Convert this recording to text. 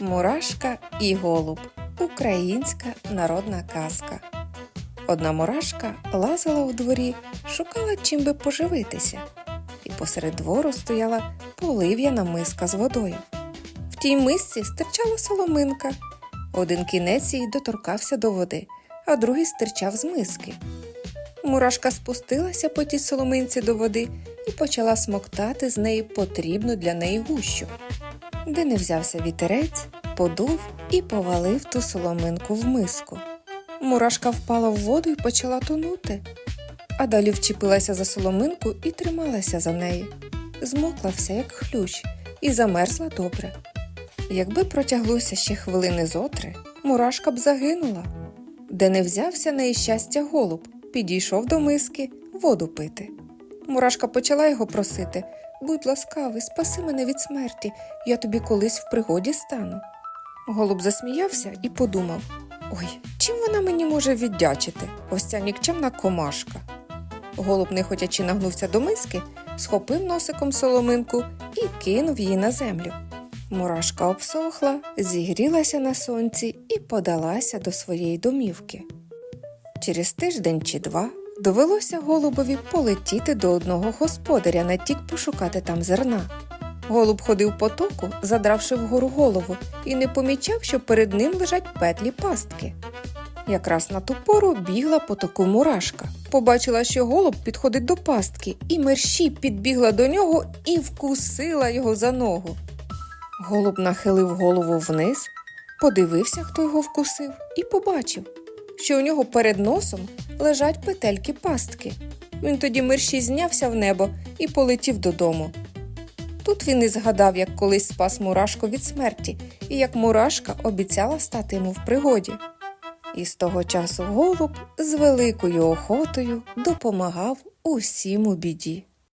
Мурашка і голуб. Українська народна казка. Одна мурашка лазила у дворі, шукала чим би поживитися, і посеред двору стояла полив'яна миска з водою. В тій мисці стирчала соломинка. Один кінець її доторкався до води, а другий стирчав з миски. Мурашка спустилася по тій соломинці до води і почала смоктати з неї потрібну для неї гущу. Де не взявся вітерець, подув і повалив ту соломинку в миску. Мурашка впала в воду і почала тонути, а далі вчепилася за соломинку і трималася за неї. Змокла вся, як хлющ, і замерзла добре. Якби протяглося ще хвилини зотри, мурашка б загинула. Де не взявся неї щастя голуб, підійшов до миски воду пити. Мурашка почала його просити будь ласкавий, спаси мене від смерті, я тобі колись в пригоді стану. Голуб засміявся і подумав Ой, чим вона мені може віддячити, ось ця нікчемна комашка. Голуб, нехотячи нагнувся до миски, схопив носиком соломинку і кинув її на землю. Мурашка обсохла, зігрілася на сонці і подалася до своєї домівки. Через тиждень чи два довелося голубові полетіти до одного господаря на тік пошукати там зерна. Голуб ходив по току, задравши вгору голову, і не помічав, що перед ним лежать петлі пастки. Якраз на ту пору бігла по току мурашка. Побачила, що голуб підходить до пастки, і мерщій підбігла до нього і вкусила його за ногу. Голуб нахилив голову вниз, подивився, хто його вкусив, і побачив, що у нього перед носом лежать петельки пастки. Він тоді мерщій знявся в небо і полетів додому. Тут він і згадав, як колись спас мурашку від смерті, і як мурашка обіцяла стати йому в пригоді. І з того часу голуб з великою охотою допомагав усім у біді.